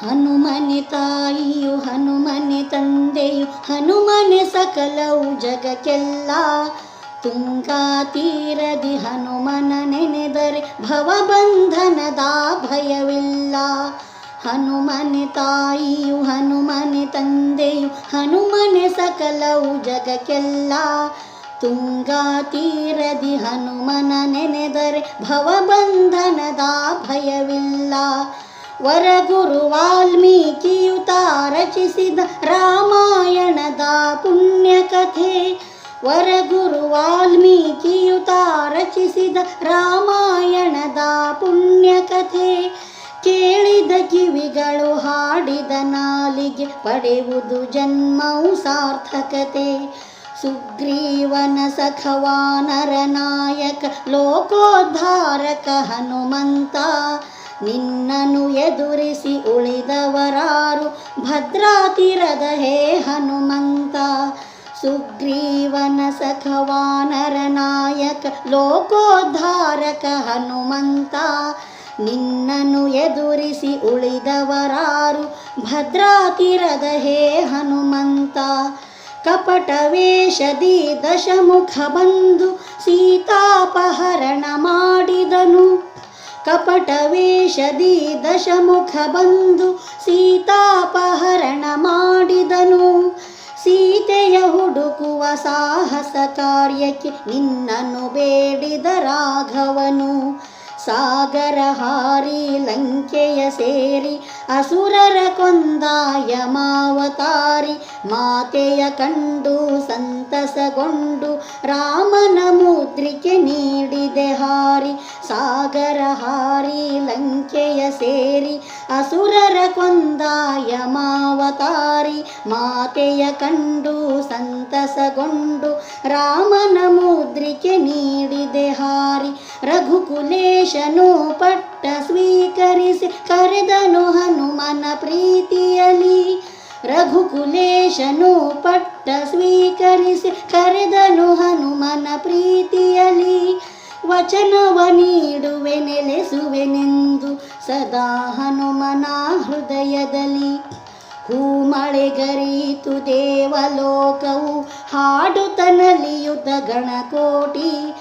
ಹನುಮನೆ ತಾಯಿಯು, ಹನುಮನೆ ತಂದೆಯು, ಹನುಮನೆ ಸಕಲವು ಜಗಕ್ಕೆಲ್ಲ. ತುಂಗಾ ತೀರದಿ ಹನುಮನ ನೆನೆದರೆ ಭವಬಂಧನದ ಭಯವಿಲ್ಲ. ಹನುಮನೆ ತಾಯಿಯು, ಹನುಮನೆ ತಂದೆಯು, ಹನುಮನೆ ಸಕಲವು ಜಗಕ್ಕೆಲ್ಲ. ತುಂಗಾ ತೀರದಿ ಹನುಮನ ನೆನೆದರೆ ಭವಬಂಧನದ ಭಯವಿಲ್ಲ. ವರಗುರು ವಾಲ್ಮೀಕಿಯುತ ರಚಿಸಿದ ರಾಮಾಯಣದ ಪುಣ್ಯಕಥೆ. ವರಗುರು ವಾಲ್ಮೀಕಿಯುತ ರಚಿಸಿದ ರಾಮಾಯಣದ ಪುಣ್ಯಕಥೆ. ಕೇಳಿದ ಕಿವಿಗಳು ಹಾಡಿದ ನಾಲಿಗೆ ಪಡೆಯುವುದು ಜನ್ಮವು ಸಾರ್ಥಕತೆ. ಸುಗ್ರೀವನ ಸಖವಾನರ ನಾಯಕ, ಲೋಕೋದ್ಧಾರಕ ಹನುಮಂತ. ನಿನ್ನನು ಎದುರಿಸಿ ಉಳಿದವರಾರು ಭದ್ರಾತಿರದ ಹೇ ಹನುಮಂತ. ಸುಗ್ರೀವನ ಸಖವಾನರ ನಾಯಕ, ಲೋಕೋದ್ಧಾರಕ ಹನುಮಂತ. ನಿನ್ನನು ಎದುರಿಸಿ ಉಳಿದವರಾರು ಭದ್ರಾತಿರದ ಹೇ ಹನುಮಂತ. ಕಪಟ ವೇಷದಿ ದಶಮುಖ ಬಂದು ಸೀತಾಪಹರಣ ಮಾಡಿದನು. ಕಪಟ ವೇಷದಿ ದಶಮುಖ ಬಂದು ಸೀತಾಪಹರಣ ಮಾಡಿದನು ಸೀತೆಯ ಹುಡುಕುವ ಸಾಹಸ ಕಾರ್ಯಕ್ಕೆ ನಿನ್ನನ್ನು ಬೇಡಿದ ರಾಘವನು. ಸಾಗರ ಹಾರಿ ಲಂಕೆಯ ಸೇರಿ ಅಸುರರ ಕೊಂದಾಯ ಮಾವತಾರಿ ಮಾತೆಯ ಕಂಡು ಸಂತಸಗೊಂಡು ರಾಮನ ಮುದ್ರಿಕೆ ನೀಡಿದೆ ಹಾರಿ, ಸಾಗರ ಹಾರಿ, ಲಂಕೆಯ ಸೇರಿ, ಅಸುರರ ಕೊಂದಾಯ ಮಾವತಾರಿ, ಮಾತೆಯ ಕಂಡು ಸಂತಸಗೊಂಡು, ರಾಮನ ಮುದ್ರಿಕೆ ನೀಡಿದೆ ಹಾರಿ, ರಘುಕುಲೇಶನು ಪಟ್ಟ ಸ್ವೀಕರಿಸಿ, ಕರೆದನು ಹನುಮನ ಪ್ರೀತಿಯಲಿ ರಘುಕುಲೇಶನು ಪಟ್ಟ ಸ್ವೀಕರಿಸಿ, ಕರೆದನು ಹನುಮನ ಪ್ರೀತಿಯಲಿ ವಚನವ ನೀಡುವೆ, ನೆಲೆಸುವೆನೆಂದು ಸದಾ ಹನುಮನ ಹೃದಯದಲ್ಲಿ. ಹೂಮಳೆಗರೀತು ದೇವಲೋಕವು, ಹಾಡುತನಲಿಯುತ ಗಣಕೋಟಿ.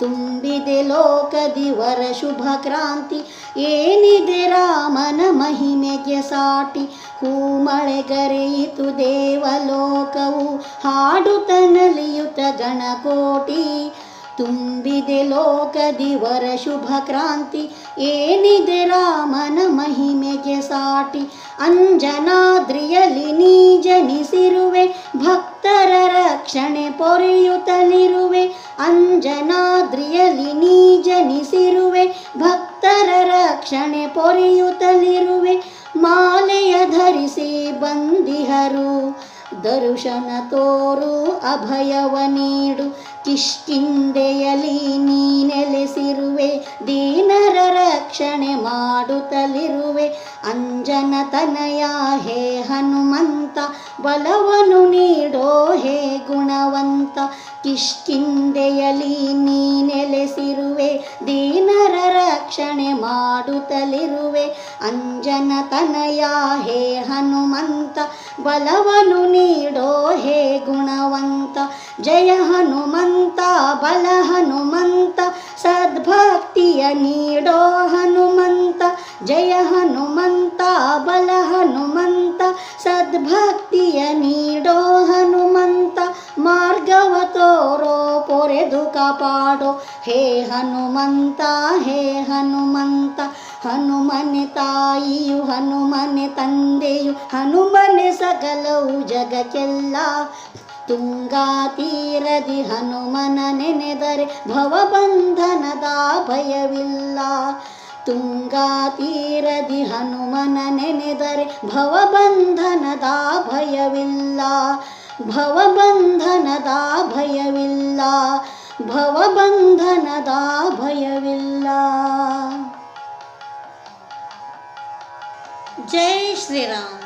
ತುಂಬಿದೆ ಲೋಕದಿ ವರ ಶುಭ ಕ್ರಾಂತಿ, ಏನಿದೆ ರಾಮನ ಮಹಿಮೆಗೆ ಸಾಟಿ. ಹೂಮಳೆಗರೆಯಿತು ದೇವಲೋಕವು, ಹಾಡುತನಲಿಯುತ ಗಣಕೋಟಿ. ತುಂಬಿದೆ ಲೋಕದಿ ವರ ಶುಭ ಕ್ರಾಂತಿ, ಏನಿದೆ ರಾಮನ ಮಹಿಮೆಗೆ ಸಾಟಿ? ಅಂಜನಾದ್ರಿಯಲಿ ನೀ ಜನಿಸಿರುವೆ ಭಕ್ತರ ರಕ್ಷಣೆ ಪೊರೆಯುತ್ತಲಿರುವೆ. ಅಂಜನಾದ್ರಿಯಲಿ ನೀ ಜನಿಸಿರುವೆ ಭಕ್ತರ ರಕ್ಷಣೆ ಪೊರೆಯುತ್ತಲಿರುವೆ. ಮಾಲೆಯ ಧರಿಸಿ ಬಂದಿಹರು ದರುಶನ ತೋರು ಅಭಯವ ನೀಡು. ಕಿಷ್ಕಿಂದೆಯಲಿ ನೀ ನೆಲೆಸಿರುವೆ ದೀನರ ರಕ್ಷಣೆ ಮಾಡುತ್ತಲಿರುವೆ. ಅಂಜನ ತನಯ ಹೇ ಹನುಮಂತ ಬಲವನು ನೀಡೋ ಹೇ ಗುಣವಂತ ಕಿಷ್ಕಿಂದೆಯಲಿ ನೀ ನೆಲೆಸಿರುವೆ, ದೀನರ ರಕ್ಷಣೆ ಮಾಡುತ್ತಲಿರುವೆ. ಅಂಜನ ತನಯ ಹೇ ಹನುಮಂತ, ಬಲವನು ನೀಡೋ ಹೇ ಗುಣವಂತ. ಜಯ ಹನುಮಂತ, ಬಲ ಹನುಮಂತ, ಸದ್ಭಕ್ತಿಯ ನೀಡೋ ಹನುಮಂತ. ಜಯ ಹನುಮಂತ, ಬಲ ಹನುಮಂತ ಸದ್ಭಕ್ತಿಯ ಕಾಪಾಡೋ. ಹೇ ಹನುಮಂತ ಹೇ ಹನುಮಂತ, ಹನುಮನೆ ತಾಯಿಯು, ಹನುಮನೆ ತಂದೆಯು, ಹನುಮನೆ ಸಕಲವು ಜಗಕ್ಕೆಲ್ಲ. ತುಂಗಾ ತೀರದಿ ಹನುಮನ ನೆನೆದರೆ ಭವಬಂಧನದ ಭಯವಿಲ್ಲ. ತುಂಗಾ ತೀರದಿ ಹನುಮನ ನೆನೆದರೆ ಭವಬಂಧನದ ಭಯವಿಲ್ಲ. ಭವಬಂಧನದ ಭಯವಿಲ್ಲ. ಭವಬಂಧನದ ಭಯವಿಲ್ಲ. ಜೈ ಶ್ರೀರಾಮ್.